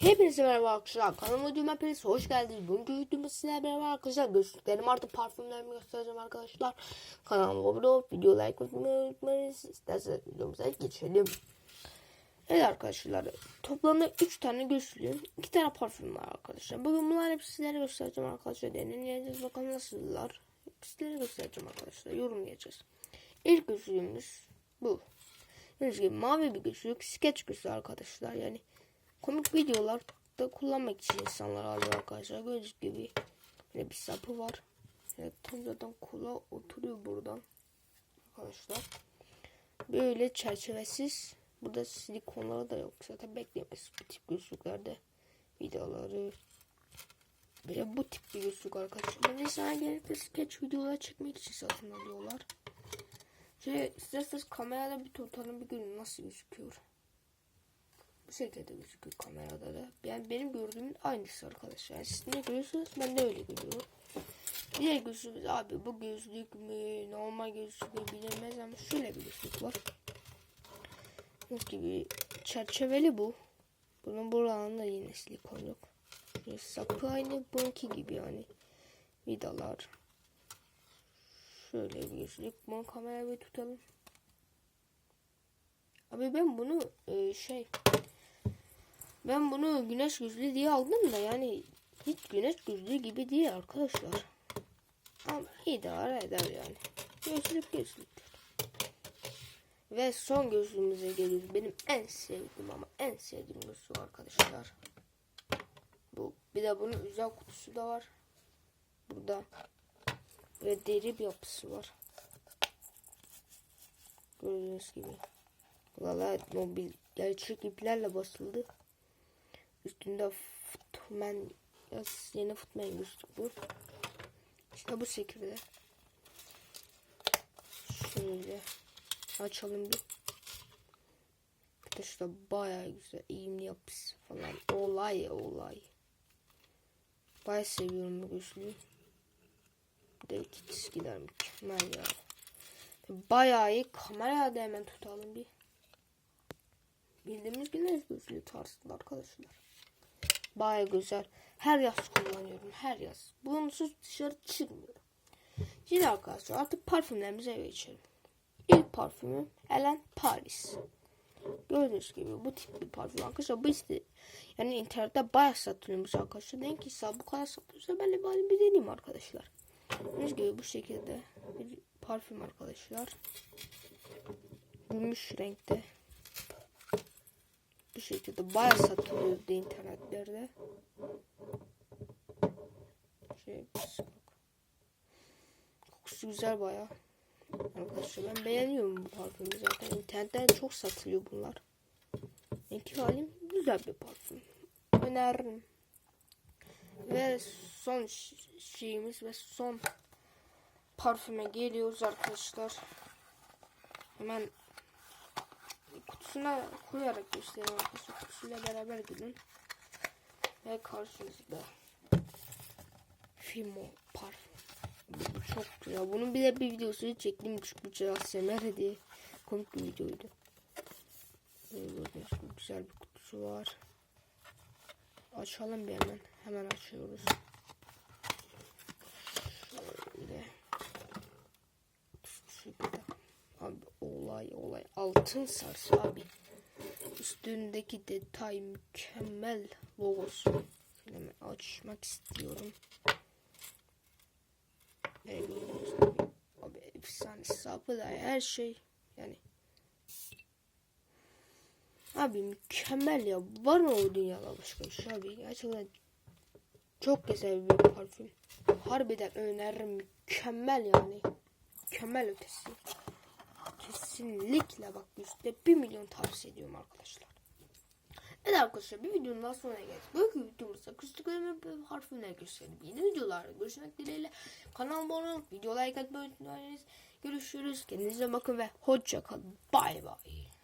Hepinize merhaba arkadaşlar. Kanalıma videoma hepiniz hoş geldiniz. Bugünkü videomda sizlerle beraber arkadaşlar gözlüklerim artık parfümlerimi göstereceğim arkadaşlar. Kanalıma abone olup video like atmayı unutmayınız. İsterseniz videomuza geçelim. Evet arkadaşlar toplamda 3 tane gözlüğüm 2 tane parfüm var arkadaşlar. Bugün bunları hepsi sizlere göstereceğim arkadaşlar. Deneyeceğiz bakalım nasıllar. Sizlere göstereceğim arkadaşlar. Yorumlayacağız. İlk gözlüğümüz bu. Gibi mavi bir gözlük. Sketch gözlüğü arkadaşlar. Yani komik videolarda kullanmak için insanlar alıyor arkadaşlar. Gördüğünüz gibi böyle bir sapı var. Evet, tam zaten kula oturuyor buradan. Arkadaşlar. Böyle çerçevesiz. Burada silikonları da yok. Zaten beklemez bu tip gözlüklerde. Videoları. Böyle bu tip bir gözlük arkadaşlar. Böyle sana gelip de sketch videolar çekmek için satın alıyorlar. Şey, isterseniz kamerada bir tutalım bir görün nasıl gözüküyor. Bu şekilde gözüküyor kamerada da. Yani benim gördüğümün aynısı arkadaşlar. Yani siz ne görüyorsunuz ben de öyle görüyorum. Diğer gözlüğümüz abi bu gözlük mü normal gözlük mü bilinmez ama şöyle bir gözlük var. Nasıl gibi çerçeveli bu. Bunun buralarında yine silikon yok. Sapı aynı bununki gibi yani. Vidalar. Şöyle bir gözlük. Bunu kameraya bir tutalım. Abi ben bunu e, şey ben bunu güneş gözlüğü diye aldım da yani hiç güneş gözlüğü gibi değil arkadaşlar. Ama idare eder yani. Gözlük gözlük. Ve son gözlüğümüze geliyoruz. Benim en sevdiğim ama en sevdiğim gözlük arkadaşlar. Bu bir de bunun özel kutusu da var. Burada ve deri bir yapısı var. Gördüğünüz gibi. Valla mobil gerçek iplerle basıldı. Üstünde Footman yaz yeni Footman gözlük bu. İşte bu şekilde. Şöyle açalım bir. Arkadaşlar bayağı güzel. eğimli yapısı falan. Olay olay. Bayağı seviyorum bu gözlüğü. Bir de iki çizgiler mükemmel ya. Bayağı iyi. Kameraya da hemen tutalım bir. Bildiğimiz güneş gözlüğü tarzında arkadaşlar. Bayağı güzel. Her yaz kullanıyorum. Her yaz. Bunsuz dışarı çıkmıyorum. Şimdi arkadaşlar artık parfümlerimize geçelim. İlk parfümüm Helen Paris. Gördüğünüz gibi bu tip bir parfüm arkadaşlar. Bu işte yani internette bayağı satılıyormuş arkadaşlar. Denk ki bu kadar satılıyorsa ben de bari bir deneyeyim arkadaşlar. Gördüğünüz gibi bu şekilde bir parfüm arkadaşlar. Gümüş renkte. Bu şekilde bayağı satılıyordu internetlerde. Şey, kokusu güzel bayağı. Arkadaşlar ben beğeniyorum bu parfümü zaten. İnternetten çok satılıyor bunlar. İki halim güzel bir parfüm. Öneririm. Ve son şeyimiz ve son parfüme geliyoruz arkadaşlar. Hemen kutusuna koyarak arkadaşlar. Kutusuyla beraber gidin. Ve karşınızda Fimo parfüm. Çok güzel. Bunun bir de bir videosunu çektim. Bir ASMR diye. Komik bir videoydu. Gördüğünüz gibi güzel bir kutusu var. Açalım bir hemen. Hemen açıyoruz. Şöyle. Şurada. Abi olay olay. Altın sarsı abi. Üstündeki detay mükemmel logosu. Hemen açmak istiyorum. Evet, abi efsane sapı da her şey yani abi mükemmel ya var mı o dünyada başka bir şey abi gerçekten çok güzel bir parfüm harbiden öneririm mükemmel yani mükemmel ötesi kesinlikle bak yüzde bir milyon tavsiye ediyorum arkadaşlar Evet arkadaşlar bir videonun daha sonuna geldik. Bugün videomuzda kıstıklarımı ve harfine gösterdim. Yeni videolarda görüşmek dileğiyle. Kanalıma abone olup video like atmayı unutmayınız. Görüşürüz. Kendinize bakın ve hoşça kalın. Bay bay.